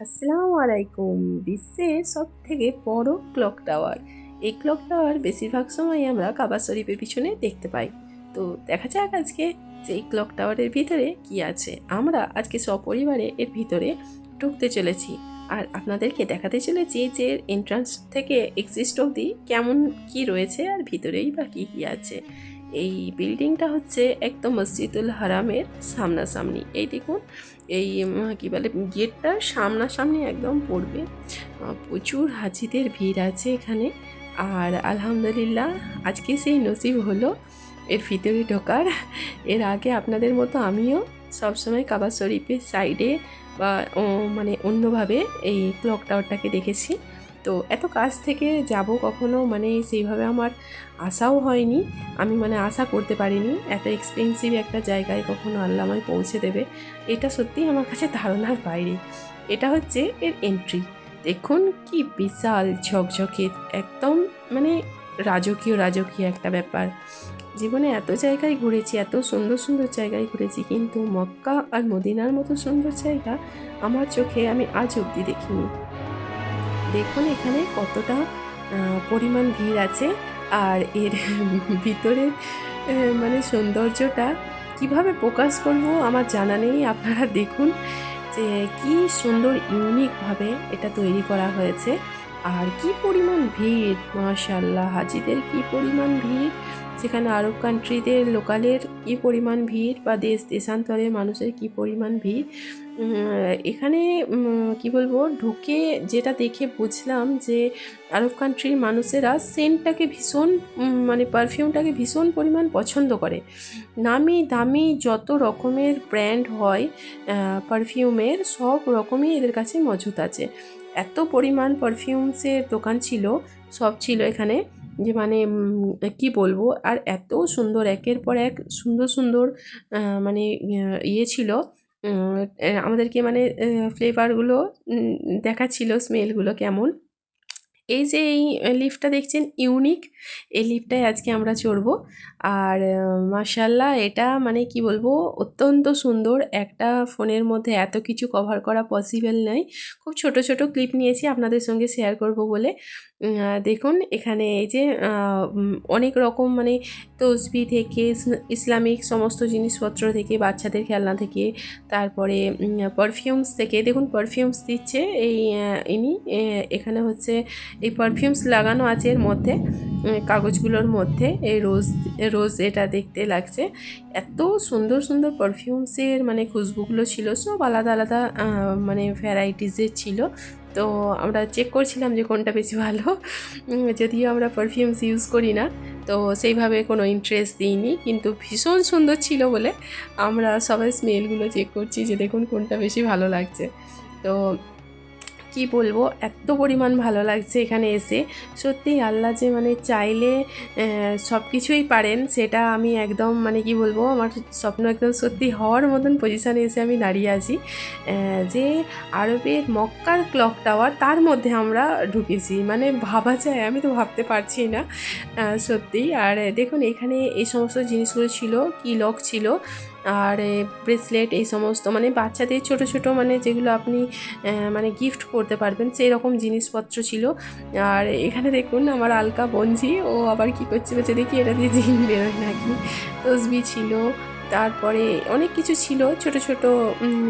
আসসালামু আলাইকুম। বিশ্বের সব থেকে বড় ক্লক টাওয়ার এই ক্লক টাওয়ার বেশিরভাগ সময় আমরা কাবা শরীফের পিছনে দেখতে পাই। তো দেখা যাক আজকে যে এই ক্লক টাওয়ারের ভিতরে কি আছে। আমরা আজকে সপরিবারে এর ভিতরে ঢুকতে চলেছি। আর আপনাদেরকে দেখাতে চলেছি যে এন্ট্রান্স থেকে এক্সিস্ট অবধি কেমন কি রয়েছে আর ভিতরেই বা কী কী আছে। এই বিল্ডিংটা হচ্ছে একদম মসজিদুল হারামের সামনাসামনি। এই দেখুন, এই কী বলে, গেটটা সামনাসামনি একদম পড়বে। প্রচুর হাজিদের ভিড় আছে এখানে। আর আলহামদুলিল্লাহ, আজকে সেই নসিব হলো এর ভিতরে ঢোকার। এর আগে আপনাদের মতো আমিও সবসময় কাবা শরীফের সাইডে বা মানে অন্যভাবে এই ক্লক টাওয়ারটাকে দেখেছি। তো এত কাছ থেকে যাব কখনো? মানে সেইভাবে আমার আশাও হয়নি। আমি মানে আশা করতে পারিনি। এত এক্সপেন্সিভ একটা জায়গায় কখনো আল্লাহ আমায় পৌঁছে দেবে। এটা সত্যিই আমার কাছে ধারণার বাইরে। এটা হচ্ছে এর এন্ট্রি দেখুন কি বিশাল ঝকঝকে একদম মানে রাজকীয় রাজকীয় একটা ব্যাপার। জীবনে এত জায়গায় ঘুরেছি, এত সুন্দর সুন্দর জায়গায় ঘুরেছি, কিন্তু মক্কা আর মদিনার মতো সুন্দর জায়গা আমার চোখে আমি আজ অবধি দেখিনি। দেখুন এখানে কতটা পরিমাণ ভিড় আছে। আর এর ভিতরে মানে সৌন্দর্যটা কীভাবে প্রকাশ করব আমার জানা নেই। আপনারা দেখুন যে কি সুন্দর ইউনিকভাবে এটা তৈরি করা হয়েছে। আর কি পরিমাণ ভিড় মাশাল্লাহ হাজিদের কি পরিমাণ ভিড়? সেখানে আরব কান্ট্রিদের লোকালের কি পরিমাণ ভিড়? বা দেশ দেশান্তরের মানুষের কি পরিমাণ ভিড়? এখানে কি বলব, ঢুকে যেটা দেখে বুঝলাম যে আরব কান্ট্রির মানুষেরা সেন্টটাকে ভীষণ মানে পারফিউমটাকে ভীষণ পরিমাণ পছন্দ করে। নামি দামি যত রকমের ব্র্যান্ড হয় পারফিউমের সব রকমই এদের কাছে মজুত আছে। এত পরিমাণ পারফিউমসের দোকান ছিল, সব ছিল এখানে যে মানে কি বলব, আর এত সুন্দর, একের পর এক সুন্দর সুন্দর মানে ইয়ে ছিল। আমাদেরকে মানে ফ্লেভারগুলো দেখাচ্ছিল স্মেলগুলো কেমন। এই যে এই লিফটটা দেখছেন ইউনিক এই লিফটটায় আজকে আমরা চড়বো। আর মার্শাল্লাহ এটা মানে কি বলব, অত্যন্ত সুন্দর। একটা ফোনের মধ্যে এত কিছু কভার করা পসিবল নয়। খুব ছোট ছোট ক্লিপ নিয়েছি, আপনাদের সঙ্গে শেয়ার করব বলে। দেখুন, এখানে এই যে অনেক রকম মানে তসবি থেকে ইসলামিক সমস্ত জিনিসপত্র থেকে, বাচ্চাদের খেলনা থেকে, তারপরে পারফিউমস থেকে, দেখুন পারফিউমস দিচ্ছে এই ইনি এখানে হচ্ছে এই পারফিউমস লাগানো আছে এর মধ্যে কাগজগুলোর মধ্যে এই রোজ রোজ এটা দেখতে লাগছে। এত সুন্দর সুন্দর পারফিউমসের মানে খুশবুগুলো ছিল, সব আলাদা আলাদা মানে ভ্যারাইটিসের ছিল। তো আমরা চেক করছিলাম যে কোনটা বেশি ভালো। যদিও আমরা পারফিউমস ইউজ করি না, তো সেইভাবে কোনো ইন্টারেস্ট দিইনি। কিন্তু ভীষণ সুন্দর ছিল বলে আমরা সবাই স্মেলগুলো চেক করছি যে দেখুন কোনটা বেশি ভালো লাগছে। তো কি বলব, এত পরিমাণ ভালো লাগছে এখানে এসে। সত্যি আল্লাহ যে মানে চাইলে সব কিছুই পারেন, সেটা আমি একদম মানে কি বলব, আমার স্বপ্ন একদম সত্যি হওয়ার মতন পজিশানে এসে আমি দাঁড়িয়ে আছি। যে আরবের মক্কার ক্লক টাওয়ার তার মধ্যে আমরা ঢুকেছি। মানে ভাবা যায়, আমি তো ভাবতে পারছি না সত্যি। আর দেখুন, এখানে এই সমস্ত জিনিসগুলো ছিল, কি লক ছিল আর ব্রেসলেট এই সমস্ত মানে বাচ্চাদের ছোট ছোট মানে যেগুলো আপনি মানে গিফট করতে পারবেন সেই রকম জিনিসপত্র ছিল। আর এখানে দেখুন আমার আলকা বঞ্জি ও আবার কি করছে বলছে দেখি এটা দিয়ে জিন বেরোয় নাকি? তসবি ছিল তারপরে অনেক কিছু ছিল ছোট ছোট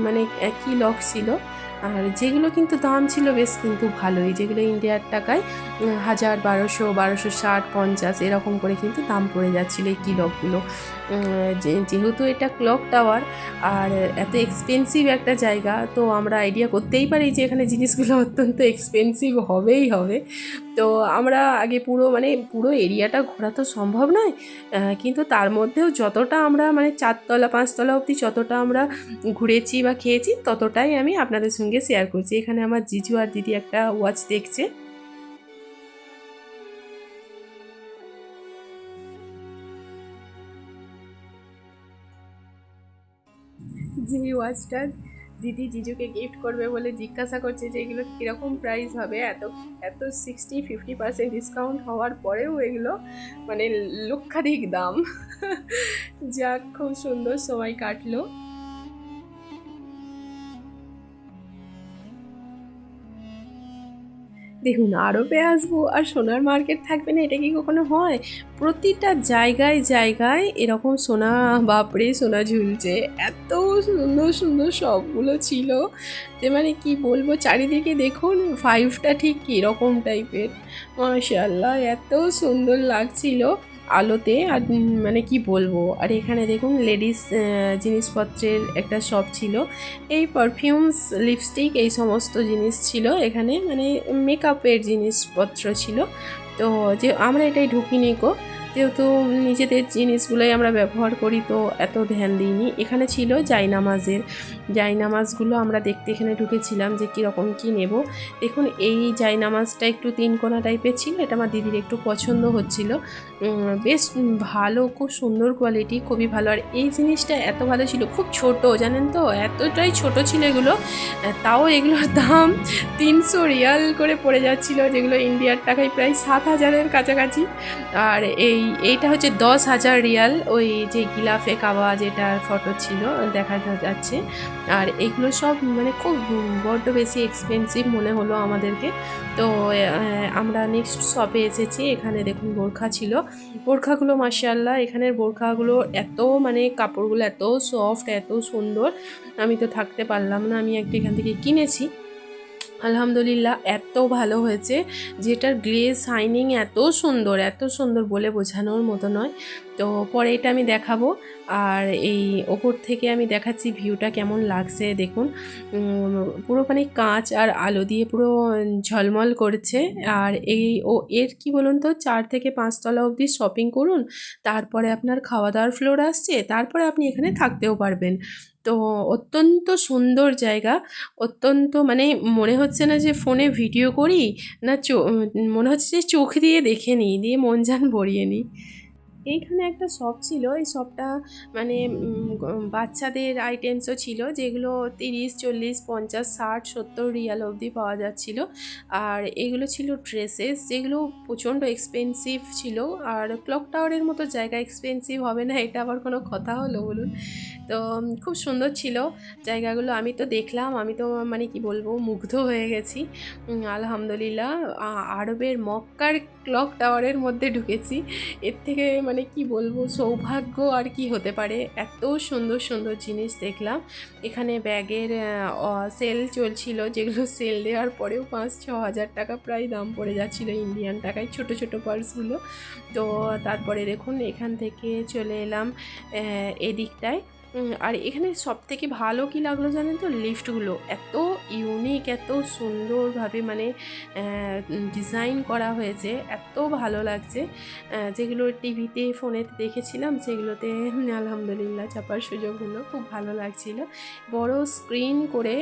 মানে কি লক ছিল। আর যেগুলো কিন্তু দাম ছিল বেশ কিন্তু ভালোই যেগুলো ইন্ডিয়ার টাকায় হাজার বারোশো বারোশো ষাট পঞ্চাশ এরকম করে কিন্তু দাম পড়ে যাচ্ছিল এই কি লকগুলো উম, যে- যেহেতু এটা ক্লক টাওয়ার আর এত এক্সপেন্সিভ একটা জায়গা, তো আমরা আইডিয়া করতেই পারি যে এখানে জিনিসগুলো অত্যন্ত এক্সপেন্সিভ হবেই হবে। তো আমরা আগে পুরো মানে পুরো এরিয়াটা ঘোরা তো সম্ভব নয় কিন্তু তার মধ্যেও যতটা আমরা মানে চারতলা, পাঁচতলা অবধি যতটা আমরা ঘুরেছি বা খেয়েছি, ততটাই আমি আপনাদের সঙ্গে শেয়ার করছি। এখানে আমার জিজু আর দিদি একটা ওয়াচ দেখছে। যে ওয়াচটা দিদি জিজুকে গিফট করবে বলে জিজ্ঞাসা করছে যে এগুলো কীরকম প্রাইস হবে? এত এত সিক্সটি ফিফটি পার্সেন্ট ডিসকাউন্ট হওয়ার পরেও এগুলো মানে লক্ষাধিক দাম। যাক, খুব সুন্দর সময় কাটলো। দেখুন, আরবে আসব আর সোনার মার্কেট থাকবে না, এটা কি কখনো হয়? প্রতিটা জায়গায় জায়গায় এরকম সোনা, বাপরে, সোনা ঝুলছে। এত সুন্দর সুন্দর সবগুলো ছিল যে মানে কি বলব, চারিদিকে দেখুন ফাইভটা ঠিক কীরকম টাইপের মাশাল্লাহ এত সুন্দর লাগছিল। আলোতে আর মানে কি বলব? আর এখানে দেখুন লেডিস জিনিসপত্রের একটা শপ ছিল। এই পারফিউমস লিপস্টিক এই সমস্ত জিনিস ছিল। এখানে মানে মেকআপের জিনিসপত্র ছিল। তো যে, আমরা এটাই ঢুকিনি গো। যেহেতু নিজেদের জিনিসগুলোই আমরা ব্যবহার করি, তো এত ধ্যান দিইনি। এখানে ছিল জাইনামাজের জাইনামাজগুলো আমরা দেখতে এখানে ঢুকেছিলাম যে কীরকম কী নেব। দেখুন, এই জাইনামাজটা একটু তিন কোনা টাইপের ছিল, এটা আমার দিদির একটু পছন্দ হচ্ছিল। বেশ ভালো, খুব সুন্দর কোয়ালিটি খুবই ভালো। আর এই জিনিসটা এত ভালো ছিল, খুব ছোট, জানেন তো? এতটাই ছোট ছিল এগুলো তাও এগুলোর দাম তিনশো রিয়াল করে পড়ে যাচ্ছিল, যেগুলো ইন্ডিয়ার টাকায় প্রায় সাত হাজারের কাছাকাছি। আর এই, এইটা হচ্ছে দশ হাজার রিয়াল, ওই যে গিলাফে কাবা যেটার ফটো ছিল, দেখা যাচ্ছে। আর এগুলো সব মানে খুব বড্ড বেশি এক্সপেন্সিভ মনে হলো আমাদেরকে। তো আমরা নেক্সট শপে এসেছি, এখানে দেখুন বোরখা ছিল। বোরখাগুলো মার্শাল্লাহ এখানের বোরখাগুলো এত মানে কাপড়গুলো এত সফট এত সুন্দর। আমি তো থাকতে পারলাম না, আমি একটা এখান থেকে কিনেছি। আলহামদুলিল্লাহ, এত ভালো হয়েছে যেটার গ্লেজ শাইনিং এত সুন্দর এত সুন্দর বলে বোঝানোর মতো নয়। তো পরে এটা আমি দেখাবো আর এই ওপর থেকে আমি দেখাচ্ছি ভিউটা কেমন লাগছে, দেখুন। পুরো মানে কাঁচ আর আলো দিয়ে পুরো ঝলমল করছে আর এই ও এর কি বলুন তো, চার থেকে পাঁচতলা অবধি শপিং করুন, তারপরে আপনার খাওয়া দাওয়ার ফ্লোর আসছে, তারপরে আপনি এখানে থাকতেও পারবেন। তো অত্যন্ত সুন্দর জায়গা। অত্যন্ত মানে মনে হচ্ছে না যে ফোনে ভিডিও করি, না চো, মনে হচ্ছে যে চোখ দিয়ে দেখে নিই, দিয়ে মন যান ভরিয়ে নিই। এইখানে একটা শপ ছিল, এই শপটা মানে বাচ্চাদের আইটেমসও ছিল, যেগুলো তিরিশ, চল্লিশ, পঞ্চাশ, ষাট, সত্তর রিয়াল অবধি পাওয়া যাচ্ছিল। আর এগুলো ছিল ড্রেসেস যেগুলো প্রচণ্ড এক্সপেন্সিভ ছিল। আর ক্লক টাওয়ারের মতো জায়গা এক্সপেন্সিভ হবে না, এটা আবার কোনো কথা হলো বলুন। তো খুব সুন্দর ছিল জায়গাগুলো। আমি তো দেখলাম, আমি তো মানে কি বলব, মুগ্ধ হয়ে গেছি। আলহামদুলিল্লাহ আরবের মক্কার ক্লক টাওয়ারের মধ্যে ঢুকেছি। এর থেকে মানে কি বলব, সৌভাগ্য আর কি হতে পারে? এত সুন্দর সুন্দর জিনিস দেখলাম। এখানে ব্যাগের সেল চলছিল, যেগুলো সেল দেওয়ার পরেও পাঁচ, ছ হাজার টাকা প্রায় দাম পড়ে যাচ্ছিল ইন্ডিয়ান টাকায়, ছোট ছোট পার্সগুলো তো, তারপরে দেখুন, এখান থেকে চলে এলাম এদিকটায়। আর এখানে সব থেকে ভালো কি লাগল জানেন তো? লিফটগুলো। এত ইউনিক এত সুন্দরভাবে মানে ডিজাইন করা হয়েছে। এত ভালো লাগছে। যেগুলো টিভিতে ফোনে দেখেছিলাম, সেগুলোতে আলহামদুলিল্লাহ চাপার সুযোগগুলো খুব ভালো লাগছিল। বড় স্ক্রিন করে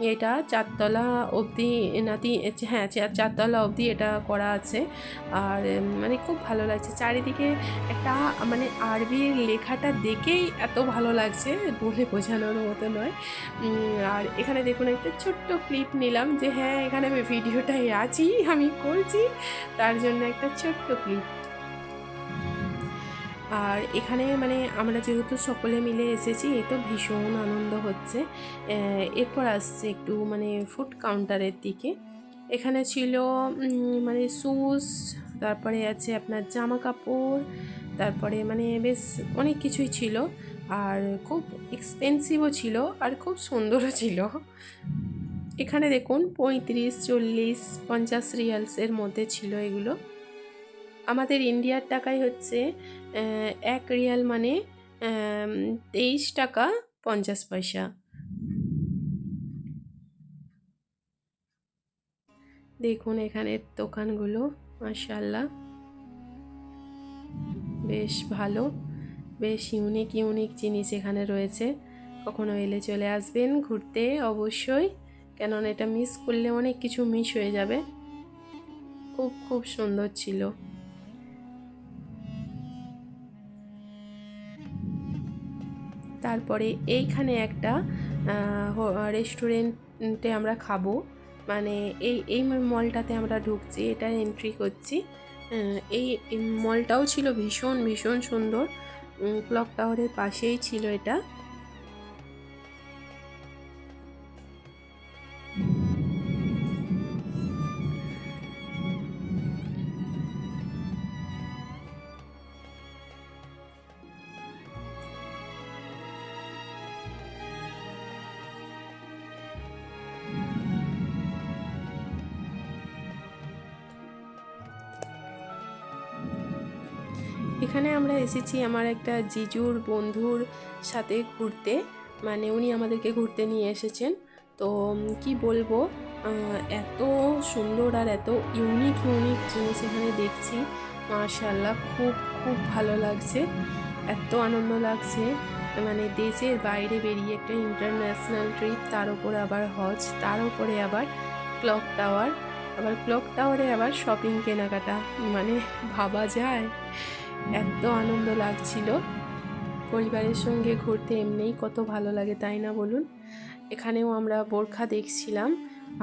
এটা চারতলা অবধি নাতি হ্যাঁ চার- চারতলা অবধি এটা করা আছে। আর মানে খুব ভালো লাগছে। চারিদিকে একটা মানে আরবির লেখাটা দেখেই এত ভালো লাগছে, বলে বোঝানোর মতো নয়। আর এখানে দেখুন একটা ছোট্ট ক্লিপ নিলাম যে হ্যাঁ এখানে আমি ভিডিওটাই আছি, আমি করছি। তার জন্য একটা ছোট্ট ক্লিপ। আর এখানে মানে আমরা যেহেতু সকলে মিলে এসেছি এ তো ভীষণ আনন্দ হচ্ছে। এরপর আসছে একটু মানে ফুড কাউন্টারের দিকে। এখানে ছিল মানে শুজ তারপরে আছে আপনার জামা কাপড়, তারপরে মানে বেশ অনেক কিছুই ছিল। আর খুব এক্সপেন্সিভও ছিল আর খুব সুন্দরও ছিল। এখানে দেখুন, পঁয়ত্রিশ, চল্লিশ, পঞ্চাশ রিয়ালসের মধ্যে ছিল এগুলো। আমাদের ইন্ডিয়ার টাকায় হচ্ছে এক রিয়াল মানে তেইশ টাকা পঞ্চাশ পয়সা। দেখুন এখানের দোকানগুলো মাশাল্লাহ বেশ ভালো, বেশ ইউনিক ইউনিক জিনিস এখানে রয়েছে। কখনো এলে চলে আসবেন ঘুরতে অবশ্যই, কেননা এটা মিস করলে অনেক কিছু মিস হয়ে যাবে। খুব খুব সুন্দর ছিল। তারপরে এইখানে একটা রেস্টুরেন্টে আমরা খাব। মানে এই এই মলটাতে আমরা ঢুকছি, এটা এন্ট্রি করছি। এই মলটাও ছিল ভীষণ ভীষণ সুন্দর। ক্লক টাওয়ারের পাশেই ছিল এটা। এখানে আমরা এসেছি আমার একটা জিজুর বন্ধুর সাথে ঘুরতে। মানে উনি আমাদেরকে ঘুরতে নিয়ে এসেছেন। তো কি বলব এত সুন্দর আর এত ইউনিক ইউনিক জিনিস এখানে দেখছি। মার্শাল্লাহ খুব খুব ভালো লাগছে। এত আনন্দ লাগছে। মানে দেশের বাইরে বেরিয়ে একটা ইন্টারন্যাশনাল ট্রিপ তার উপরে আবার হজ, তার উপরে আবার ক্লক টাওয়ার আবার ক্লক টাওয়ারে আবার শপিং কেনাকাটা। মানে ভাবা যায়। এত আনন্দ লাগছিল। পরিবারের সঙ্গে ঘুরতে এমনিই কত ভালো লাগে, তাই না বলুন? এখানেও আমরা বোরখা দেখছিলাম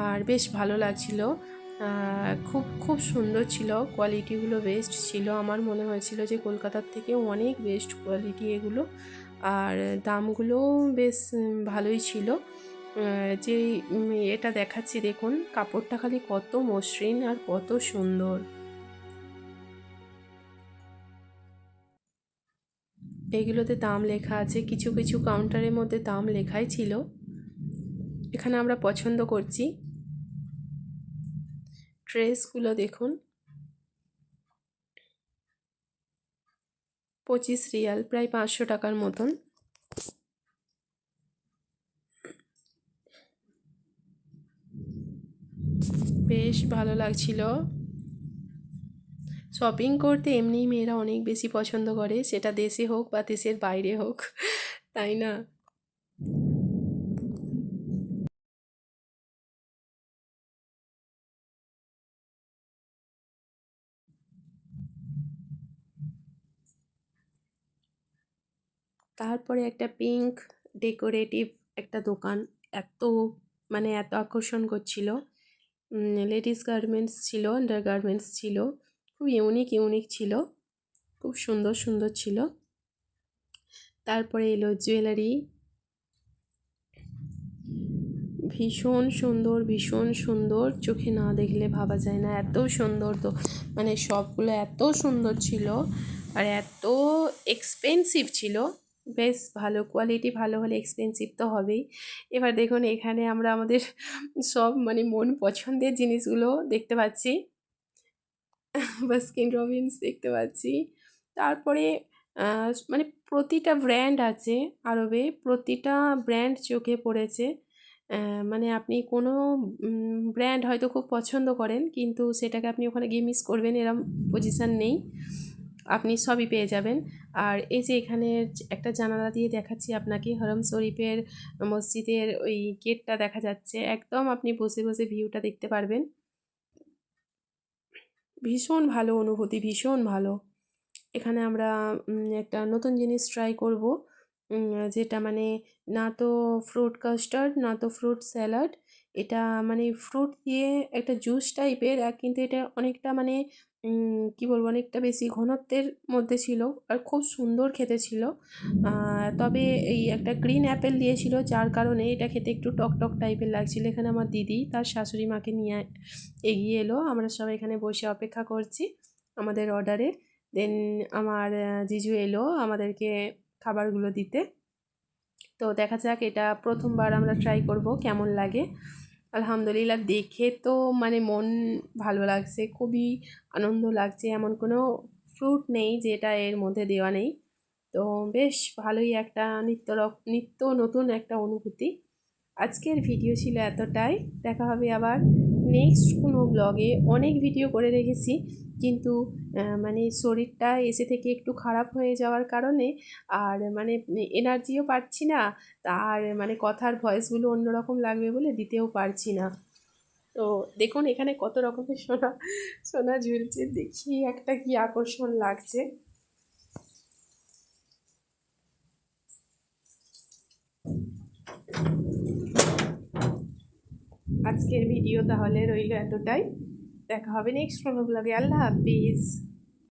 আর বেশ ভালো লাগছিল। খুব খুব সুন্দর ছিল, কোয়ালিটিগুলো বেস্ট ছিল। আমার মনে হয়েছিল যে কলকাতার থেকেও অনেক বেস্ট কোয়ালিটি এগুলো আর দামগুলোও বেশ ভালোই ছিল। যে এটা দেখাচ্ছি, দেখুন, কাপড়টা খালি কত মসৃণ আর কত সুন্দর। এইগুলোতে দাম লেখা আছে, কিছু কিছু কাউন্টারের মধ্যে দাম লেখাই ছিল। এখানে আমরা পছন্দ করছি। ড্রেসগুলো দেখুন। পঁচিশ রিয়াল, প্রায় পাঁচশো টাকার মতন। বেশ ভালো লাগছিল। শপিং করতে এমনিই মেয়েরা অনেক বেশি পছন্দ করে, সেটা দেশে হোক বা দেশের বাইরে হোক, তাই না? তারপরে একটা পিঙ্ক ডেকোরেটিভ একটা দোকান, এত মানে এত আকর্ষণ করছিল। লেডিস গার্মেন্টস ছিল আন্ডার গার্মেন্টস ছিল। খুব ইউনিক ইউনিক ছিল। খুব সুন্দর সুন্দর ছিল। তারপরে এলো জুয়েলারি ভীষণ সুন্দর ভীষণ সুন্দর। চোখে না দেখলে ভাবা যায় না। এত সুন্দর তো। মানে সবগুলো এত সুন্দর ছিল আর এত এক্সপেন্সিভ ছিল। বেশ ভালো কোয়ালিটি ভালো হলে এক্সপেন্সিভ তো হবেই। এবার দেখুন এখানে আমরা আমাদের সব মানে মন পছন্দের জিনিসগুলো দেখতে পাচ্ছি। বাস্কিন রবিন্স দেখতে পাচ্ছি। তারপরে মানে প্রতিটা ব্র্যান্ড আছে আরবে, প্রতিটা ব্র্যান্ড চোখে পড়েছে। মানে আপনি কোনো ব্র্যান্ড হয়তো খুব পছন্দ করেন, কিন্তু সেটাকে আপনি ওখানে গিয়ে মিস করবেন, এরম পজিশান নেই। আপনি সবই পেয়ে যাবেন। আর এই যে এখানে একটা জানালা দিয়ে দেখাচ্ছি আপনাকে, হরম শরীফের মসজিদের ওই গেটটা দেখা যাচ্ছে। একদম আপনি বসে বসে ভিউটা দেখতে পারবেন। ভীষণ ভালো অনুভূতি, ভীষণ ভালো। এখানে আমরা একটা নতুন জিনিস ট্রাই করব যেটা মানে না তো ফ্রুট কাস্টার্ড না তো ফ্রুট স্যালাড এটা মানে ফ্রুট দিয়ে একটা জুস টাইপের কিন্তু এটা অনেকটা মানে কি বলব, অনেকটা বেশি ঘনত্বের মধ্যে ছিল আর খুব সুন্দর খেতে ছিল। তবে এই একটা গ্রিন অ্যাপেল দিয়েছিল, যার কারণে এটা খেতে একটু টক টক টাইপের লাগছিল। এখানে আমার দিদি তার শাশুড়ি মাকে নিয়ে এগিয়ে এলো। আমরা সবাই এখানে বসে অপেক্ষা করছি আমাদের অর্ডারে দেন আমার জিজু এলো আমাদেরকে খাবারগুলো দিতে। তো দেখা যাক এটা প্রথমবার আমরা ট্রাই করব, কেমন লাগে। আলহামদুলিল্লাহ দেখে তো মানে মন ভালো লাগছে, খুবই আনন্দ লাগছে। এমন কোনো ফ্রুট নেই যেটা এর মধ্যে দেওয়া নেই। তো বেশ ভালোই একটা নিত্য নিত্য নতুন একটা অনুভূতি। আজকের ভিডিও ছিল এতটাই। দেখা হবে আবার। নেক্সট কোনো ব্লগে অনেক ভিডিও করে রেখেছি কিন্তু মানে শরীরটা এসে থেকে একটু খারাপ হয়ে যাওয়ার কারণে আর মানে এনার্জিও পাচ্ছি না। আর মানে কথার ভয়েসগুলো অন্যরকম লাগবে বলে দিতেও পারছি না। তো দেখুন, এখানে কত রকমের সোনা সোনা ঝুলছে। দেখি একটা কি আকর্ষণ লাগছে। আজকের ভিডিও তাহলে রইল এতটাই। দেখা হবে নেক্সট কোনো ব্লগে আল্লাহ হাফিজ।